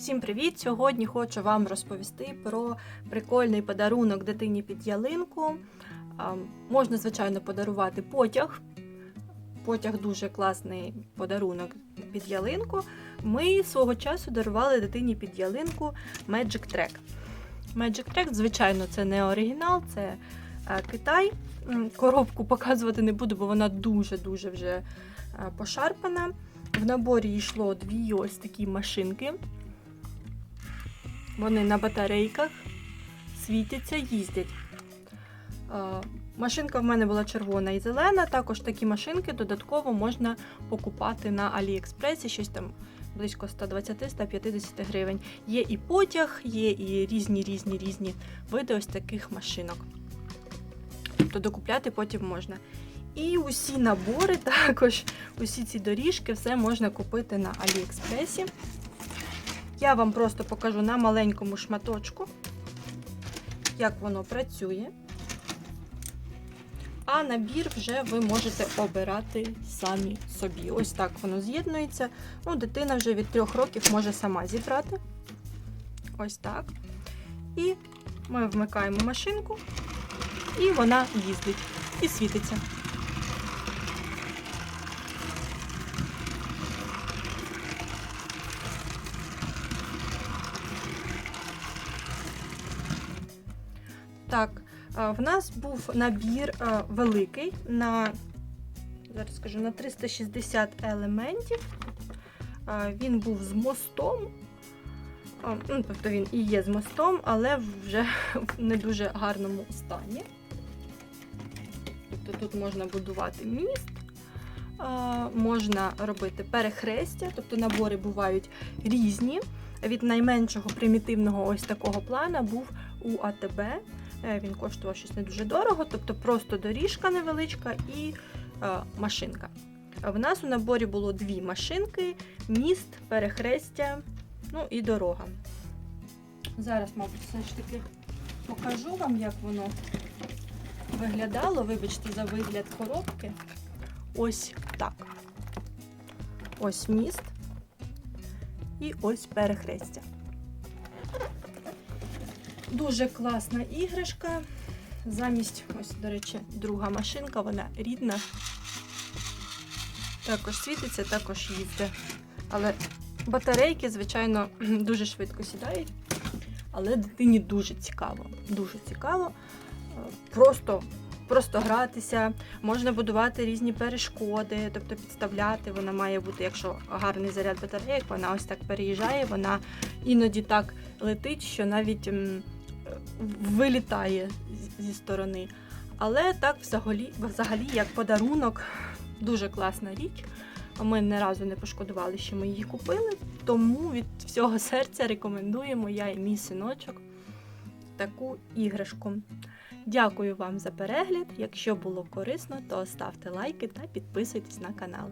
Всім привіт! Сьогодні хочу вам розповісти про прикольний подарунок дитині під ялинку. Можна, звичайно, подарувати потяг. Потяг дуже класний подарунок під ялинку. Ми свого часу дарували дитині під ялинку Magic Track. Magic Track, звичайно, це не оригінал, це е, Китай. Коробку показувати не буду, бо вона дуже-дуже вже е, пошарпана. В наборі йшло дві ось такі машинки. Вони на батарейках світяться, їздять. Е, Машинка в мене була червона і зелена. Також такі машинки додатково можна покупати на Аліекспресі, щось там близько 120-150 гривень. Є і потяг, є і різні різні різні види ось таких машинок. Тобто докупляти потім можна. І усі набори, також усі ці доріжки, все можна купити на Аліекспресі. Я вам просто покажу на маленькому шматочку, як воно працює. А набір вже ви можете обирати самі собі. Ось так воно з'єднується. Ну, дитина вже від трьох років може сама зібрати. Ось так. І ми вмикаємо машинку, і вона їздить і світиться. Так, в нас був набір великий на, зараз скажу, на 360 елементів. Він був з мостом. Ну, тобто він і є з мостом, але вже в не дуже гарному стані. Тобто тут можна будувати міст, можна робити перехрестя, тобто набори бувають різні. Від найменшого примітивного ось такого плана був у АТБ. Е, Він коштував щось не дуже дорого, тобто просто доріжка невеличка і е, машинка. В нас у наборі було дві машинки: міст, перехрестя, ну і дорога. Зараз, мабуть, все ж таки покажу вам, як воно виглядало. Вибачте за вигляд коробки. Ось так. Ось міст і ось перехрестя. Дуже класна іграшка. Замість, ось, до речі, друга машинка, вона рідна. Також світиться, також їздить. Але батарейки, звичайно, дуже швидко сідають. Але дитині дуже цікаво. Дуже цікаво. Е, Просто, просто гратися, можна будувати різні перешкоди, тобто підставляти. Вона має бути, якщо гарний заряд батарейок, вона ось так переїжджає, вона іноді так летить, що навіть вилітає зі сторони. Але так, взагалі, взагалі, як подарунок, дуже класна річ. Ми не разу не пошкодували, що ми її купили. Тому від всього серця рекомендуємо я і мій синочок таку іграшку. Дякую вам за перегляд. Якщо було корисно, то ставте лайки та підписуйтесь на канал.